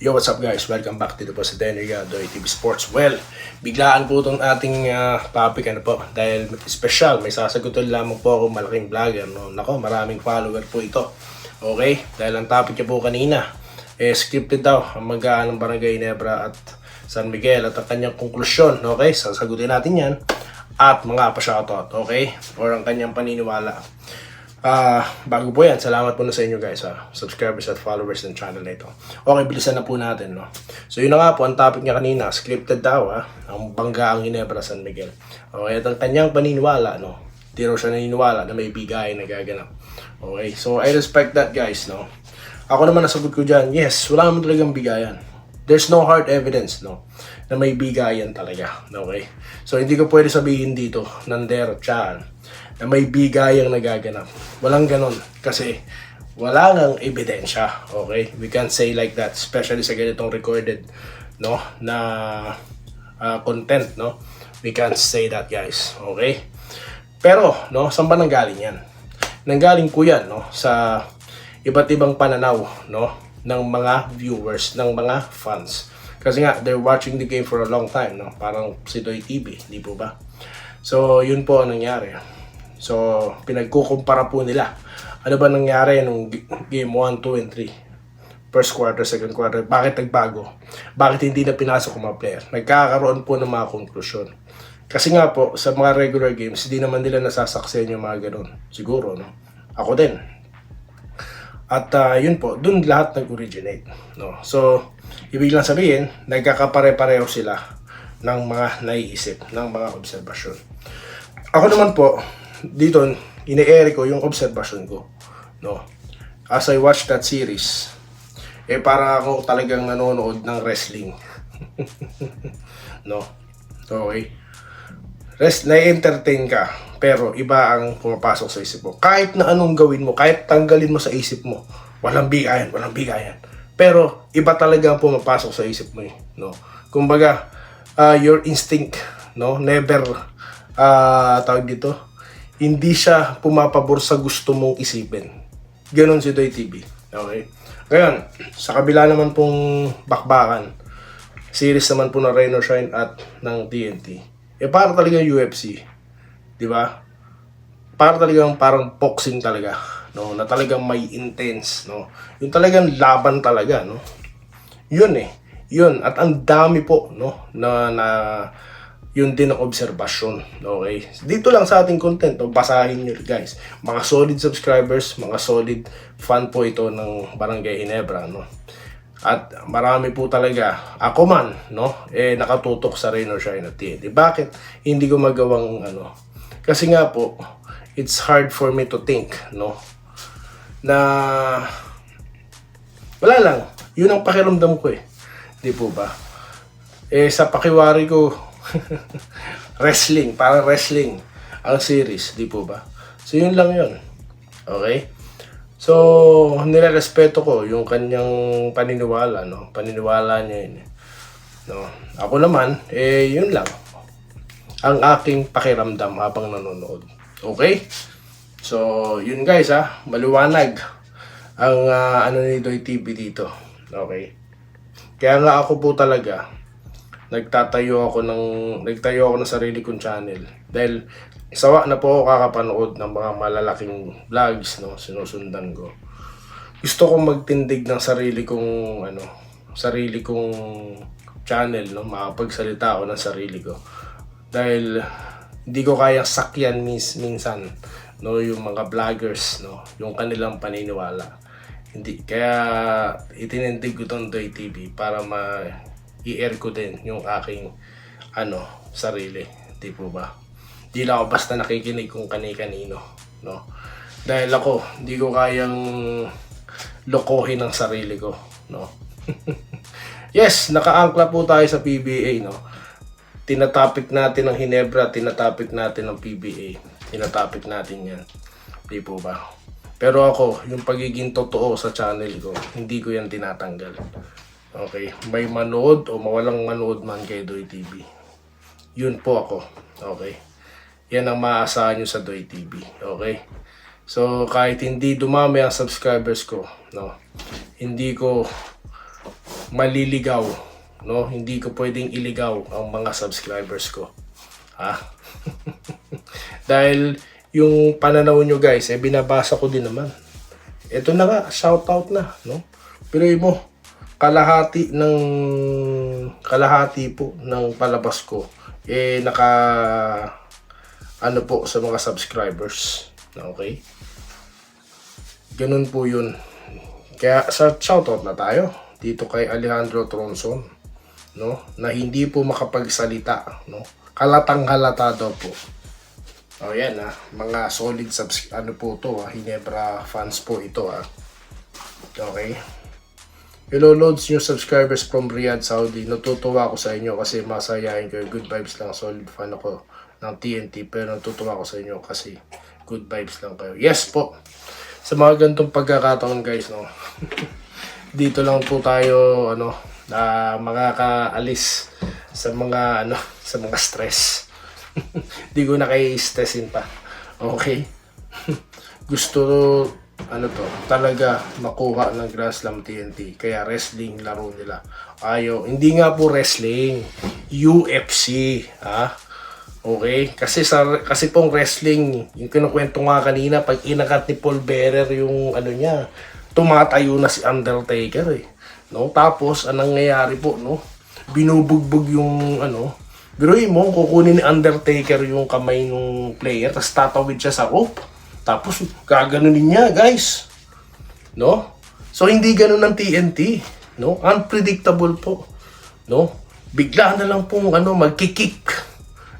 Yo, what's up guys? Welcome back dito po sa Denriga, Doy TV Sports. Well, biglaan po itong ating ah, topic ano po. Dahil special, may sasagutan lamang po ako malaking vlogger. No? Nako, maraming follower po ito. Okay? Dahil ang topic niya po kanina, eh, scripted daw ang mag-aan ng Barangay Nebra at San Miguel at ang kanyang konklusyon. Okay? Sasagutin natin yan. At mga pa-shoutout. Okay? Or ang kanyang paniniwala. Ah, bago po yan, salamat po na sa inyo guys, ha? subscribers at followers ng channel na ito. Okay, bilisan na po natin, no? So, yun na nga po, ang topic niya kanina, scripted daw, ha? Ang bangga ang Ginebra San Miguel. Okay, at ang kanyang paniniwala, no? Di raw siya naniniwala na may bigay na gaganap. Okay, so I respect that guys, no? Ako naman nasagot ko dyan, yes, wala naman talagang bigayan. There's no hard evidence, no? Na may bigayan talaga, okay? So, hindi ko pwede sabihin dito, nandero, tsahan, na may bigayang nagaganap. Walang ganon. Kasi wala ngang ebidensya. Okay? We can't say like that. Especially sa ganitong recorded no na ah, content no we can't say that guys okay pero no saan ba nanggaling yan nanggaling po yan no sa iba't ibang pananaw no ng mga viewers ng mga fans kasi nga they're watching the game for a long time no parang si Doy TV di po ba so yun po ang nangyari So, pinagkukumpara po nila. Ano ba nangyari nung game 1, 2, and 3? First quarter, second quarter. Bakit nagbago? Bakit hindi na pinasok ang mga player? Nagkakaroon po ng mga konklusyon. Kasi nga po, sa mga regular games, hindi naman nila nasasaksen yung mga ganun. Siguro, no? Ako din. At ah, yun po, dun lahat nag-originate. No? So, ibig lang sabihin, nagkakapare-pareho sila ng mga naiisip, ng mga obserbasyon. Ako naman po, dito, ine-air ko yung obserbasyon ko. No? As I watch that series, eh para ako talagang nanonood ng wrestling. no? Okay. Rest, na-entertain ka, pero iba ang pumapasok sa isip mo. Kahit na anong gawin mo, kahit tanggalin mo sa isip mo, walang bigayan, walang bigayan. Pero iba talaga ang pumapasok sa isip mo eh, no? Kumbaga, ah, your instinct, no? Never ah tawag dito, hindi siya pumapabor sa gusto mong isipin. Ganon si Doy TV. Okay? Ngayon, sa kabila naman pong bakbakan, series naman po ng Rain or Shine at ng TNT. Eh para talaga UFC. Di ba? Para talagang parang boxing talaga. No? Na talagang may intense. No? Yung talagang laban talaga. No? Yun eh. Yun. At ang dami po no? na, na yun din ang obserbasyon. Okay? Dito lang sa ating content, no? basahin nyo guys. Mga solid subscribers, mga solid fan po ito ng Barangay Ginebra. No? At marami po talaga, ako man, no, eh nakatutok sa Rain or Shine at TNT. Bakit hindi ko magawang ano? Kasi nga po, it's hard for me to think, no, na wala lang. Yun ang pakiramdam ko eh. Di po ba? Eh, sa pakiwari ko, wrestling, parang wrestling ang series, di po ba? So, yun lang yun. Okay? So, nirerespeto ko yung kanyang paniniwala, no? Paniniwala niya yun. eh. No? Ako naman, eh, yun lang. Ang aking pakiramdam habang nanonood. Okay? So, yun guys ha, maliwanag ang ah, ano ni Doy TV dito. Okay? Kaya nga ako po talaga, nagtatayo ako ng nagtayo ako ng sarili kong channel. Dahil sawa na po ako kakapanood ng mga malalaking vlogs no sinusundan ko. Gusto kong magtindig ng sarili kong ano sarili kong channel no makapagsalita ako ng sarili ko. Dahil hindi ko kaya sakyan mis minsan no yung mga vloggers no yung kanilang paniniwala. Hindi kaya itinindig ko tong Doy TV para ma i-air ko din yung aking ano sarili di po ba di lang ako basta nakikinig kung kani-kanino no dahil ako hindi ko kayang lokohin ang sarili ko no yes nakaangkla po tayo sa PBA no tinatapik natin ang Hinebra, tinatapik natin ang PBA. Tinatapik natin yan. Di po ba? Pero ako, yung pagiging totoo sa channel ko, hindi ko yan tinatanggal. Okay? May manood o mawalang manood man kay Doy TV. Yun po ako. Okay? Yan ang maaasahan nyo sa Doy TV. Okay? So, kahit hindi dumami ang subscribers ko, no, hindi ko maliligaw. No? Hindi ko pwedeng iligaw ang mga subscribers ko. Ha? Dahil yung pananaw nyo guys, eh binabasa ko din naman. Ito na nga, shoutout na, no? Pero mo, kalahati ng kalahati po ng palabas ko eh naka ano po sa mga subscribers. Okay? Ganun po yun. Kaya sa shoutout na tayo dito kay Alejandro Tronson no? Na hindi po makapagsalita no? Kalatang halata daw po. Oh yan ah. Mga solid subs ano po to ah. Hinebra fans po ito ah. Okay Hello loads new subscribers from Riyadh, Saudi. Natutuwa ako sa inyo kasi masayahin kayo. Good vibes lang. Solid fan ako ng TNT. Pero natutuwa ako sa inyo kasi good vibes lang kayo. Yes po. Sa mga ganitong pagkakataon guys, no. Dito lang po tayo ano na makakaalis sa mga ano sa mga stress. Di ko na kayo stressin pa. Okay? Gusto ano to, talaga makuha ng Grand Slam TNT. Kaya wrestling laro nila. Ayo, hindi nga po wrestling, UFC, ha? Okay? Kasi sa kasi pong wrestling, yung kinukwento nga kanina, pag inakat ni Paul Bearer yung ano niya, tumatayo na si Undertaker eh. No? Tapos anong nangyayari po, no? Binubugbog yung ano, Biruin mo, kukunin ni Undertaker yung kamay ng player, tapos tatawid siya sa rope. Tapos, gaganunin niya, guys. No? So, hindi ganun ng TNT. No? Unpredictable po. No? Bigla na lang pong ano, magkikik.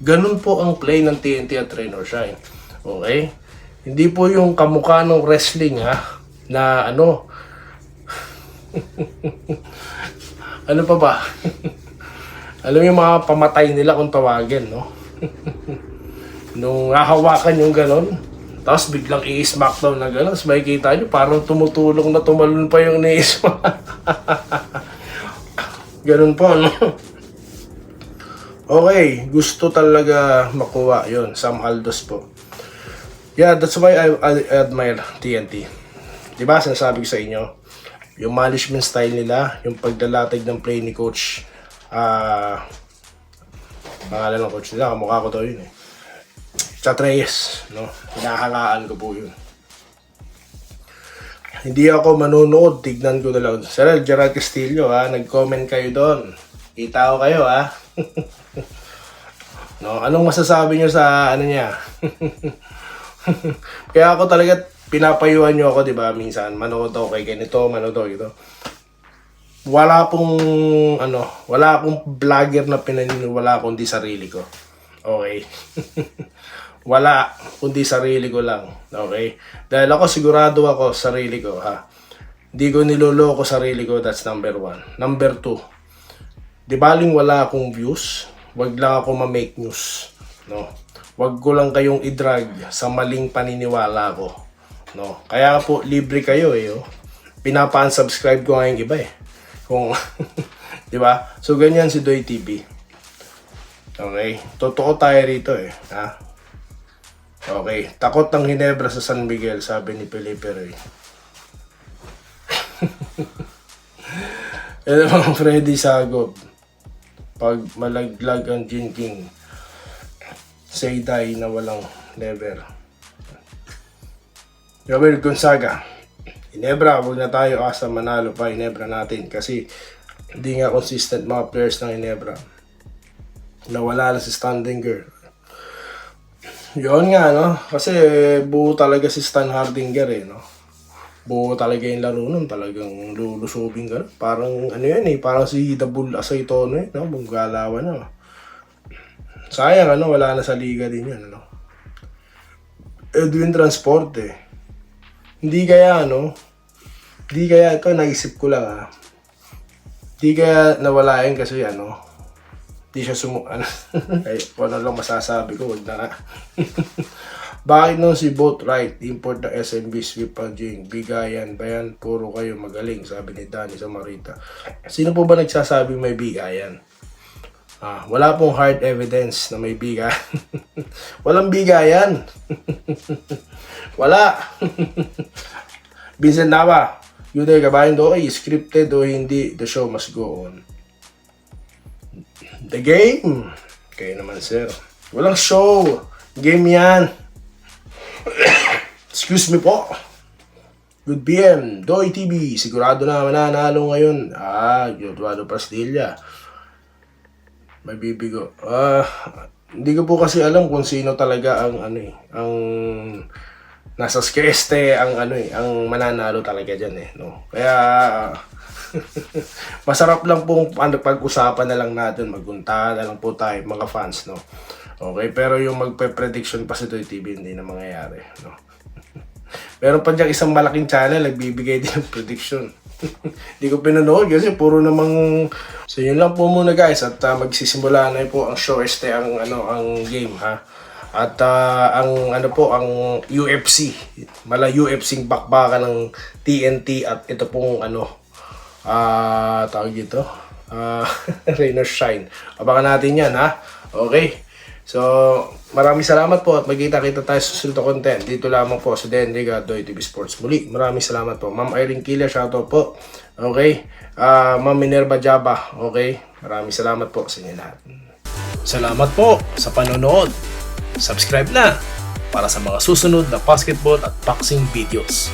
Ganun po ang play ng TNT at Train or Shine. Okay? Hindi po yung kamukha ng wrestling, ha? Na ano, ano pa ba? Alam yung mga pamatay nila kung tawagin, no? Nung hahawakan yung ganon, tapos biglang i-smackdown na gano'n. Tapos makikita nyo, parang tumutulong na tumalun pa yung ni Ganun po, no? Okay, gusto talaga makuha yon Sam Aldos po. Yeah, that's why I, I admire TNT. Diba, sinasabi ko sa inyo, yung management style nila, yung pagdalatig ng play ni Coach, ah, pangalan ng coach nila, kamukha ko to yun eh. Chatreyes, no? Hinahangaan ko po yun. Hindi ako manonood, tignan ko na lang. Sir Gerald Castillo, ha? Nag-comment kayo doon. Kita ko kayo, ha? no, anong masasabi nyo sa ano niya? Kaya ako talaga pinapayuhan nyo ako, di ba? Minsan, manood ako kay ganito, manood ako ito. Wala pong, ano, wala akong vlogger na pinaniniwala kundi sarili ko. Okay. Wala, kundi sarili ko lang. Okay? Dahil ako sigurado ako sa sarili ko, ha. Hindi ko niloloko sarili ko, that's number one. Number two, di baling wala akong views, wag lang ako ma-make news. No? Wag ko lang kayong i-drag sa maling paniniwala ko. No? Kaya po, libre kayo eh. Oh. Pinapa-unsubscribe ko nga yung iba eh. Kung, di ba? So, ganyan si Doy TV. Okay? Totoo tayo rito eh. Ha? Okay. Takot ng Hinebra sa San Miguel, sabi ni Felipe Rey. Yan mga Freddy Sagob. Pag malaglag ang Jinking, say die na walang never. Joel Gonzaga. Hinebra, huwag na tayo asa manalo pa Hinebra natin kasi hindi nga consistent mga players ng Hinebra. Nawala na si Standinger. Yun nga, no? Kasi buo talaga si Stan Hardinger, eh, no? Buo talaga yung laro nun. Talagang lulusubing ka. Parang, ano yan, eh. Parang si Dabul Asaytono, eh, no? Bunggalawan, no? Sayang, ano? Wala na sa liga din yun, ano? Edwin Transport, eh. Hindi kaya, ano? Hindi kaya, ito, naisip ko lang, ah. Hindi kaya nawala yun kasi, ano? Di siya sumu... Ano, ay, ano lang masasabi ko, wag na nga. Bakit nung si Boat Right, import na SMB Swift ang Jing, bigayan ba yan? Puro kayo magaling, sabi ni Danny sa Marita. Sino po ba nagsasabing may bigayan? Ah, wala pong hard evidence na may bigayan. Walang bigayan. wala. Vincent Nava, Yun ay kabayan do ay scripted o hindi, the show must go on. The game. Kayo naman, sir. Walang show. Game yan. Excuse me po. Good PM, Doy TV, sigurado na mananalo ngayon. Ah, Eduardo Pastilla. May bibigo. Ah, hindi ko po kasi alam kung sino talaga ang ano eh, ang nasa skreste ang ano eh, ang mananalo talaga diyan eh, no. Kaya masarap lang pong ano, pag-usapan na lang natin, magunta na lang po tayo mga fans, no. Okay, pero yung magpe-prediction pa si Toy TV hindi na mangyayari, no. Meron pa diyang isang malaking channel, nagbibigay din ng prediction. Hindi ko pinanood kasi puro namang... So yun lang po muna guys at ah, magsisimula na po ang show este ang ano ang game ha. At ah, ang ano po ang UFC, mala UFC bakbakan ng TNT at ito pong ano ah tawag dito. Ah Rain Shine. Abangan natin 'yan ha. Okay. So, maraming salamat po at magkita-kita tayo sa susunod na content. Dito lamang po sa Denriga Doy TV Sports. Muli, maraming salamat po. Ma'am Irene Kila, shoutout po. Okay. Ah, Ma'am Minerva Jaba. Okay. Maraming salamat po sa inyo lahat. Salamat po sa panonood. Subscribe na para sa mga susunod na basketball at boxing videos.